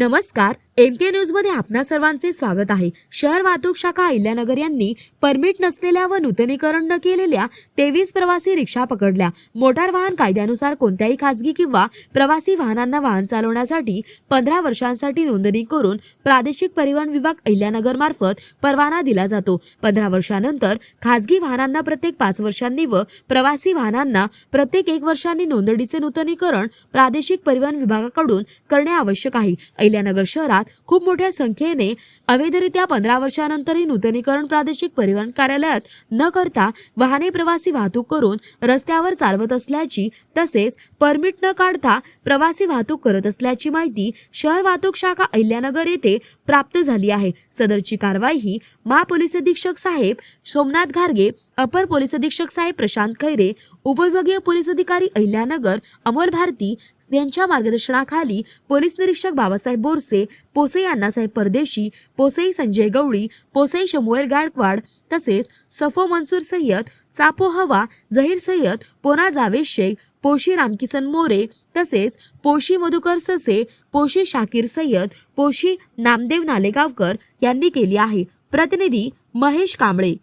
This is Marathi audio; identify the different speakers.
Speaker 1: नमस्कार एम के न्यूजमध्ये आपणा सर्वांचे स्वागत आहे. शहर वाहतूक शाखा अहिल्यानगर यांनी परमिट नसलेल्या व नूतनीकरण न केलेल्या तेवीस प्रवासी रिक्षा पकडल्या. मोटार वाहन कायद्यानुसार कोणत्याही खासगी किंवा प्रवासी वाहनांना वाहन चालवण्यासाठी पंधरा वर्षांसाठी नोंदणी करून प्रादेशिक परिवहन विभाग अहिल्यानगर मार्फत परवाना दिला जातो. पंधरा वर्षानंतर खासगी वाहनांना प्रत्येक पाच वर्षांनी व प्रवासी वाहनांना प्रत्येक एक वर्षांनी नोंदणीचे नूतनीकरण प्रादेशिक परिवहन विभागाकडून करणे आवश्यक आहे. अहिल्यानगर शहरात खूप मोठ्या संख्येने अवैधरित्या पंधरा वर्षानंतरही नूतनीकरण प्रादेशिक परिवहन कार्यालयात न करता वाहने प्रवासी वाहतूक करून रस्त्यावर चालवत असल्याची तसेच परमिट न काढता प्रवासी वाहतूक करत असल्याची माहिती शहर वाहतूक शाखा अहिल्यानगर येथे प्राप्त झाली आहे. सदरची कारवाई ही महापोलीस अधीक्षक साहेब सोमनाथ घारगे अपर पोलीस अधीक्षक साहेब प्रशांत खैरे उपविभागीय पोलीस अधिकारी अहिल्यानगर अमोल भारती यांच्या मार्गदर्शनाखाली पोलीस निरीक्षक बाबासाहेब बोरसे पोसई अण्णासाहेब परदेशी पोसई संजय गवळी पोसई शमुएल गायकवाड तसेच सफो मनसूर सय्यद चापो हवा जहीर सय्यद पोना जावेद शेख पोशी रामकिसन मोरे तसेच पोशी मधुकर ससे पोशी शाकीर सय्यद पोशी नामदेव नालेगावकर यांनी केली आहे. प्रतिनिधी महेश कांबळे.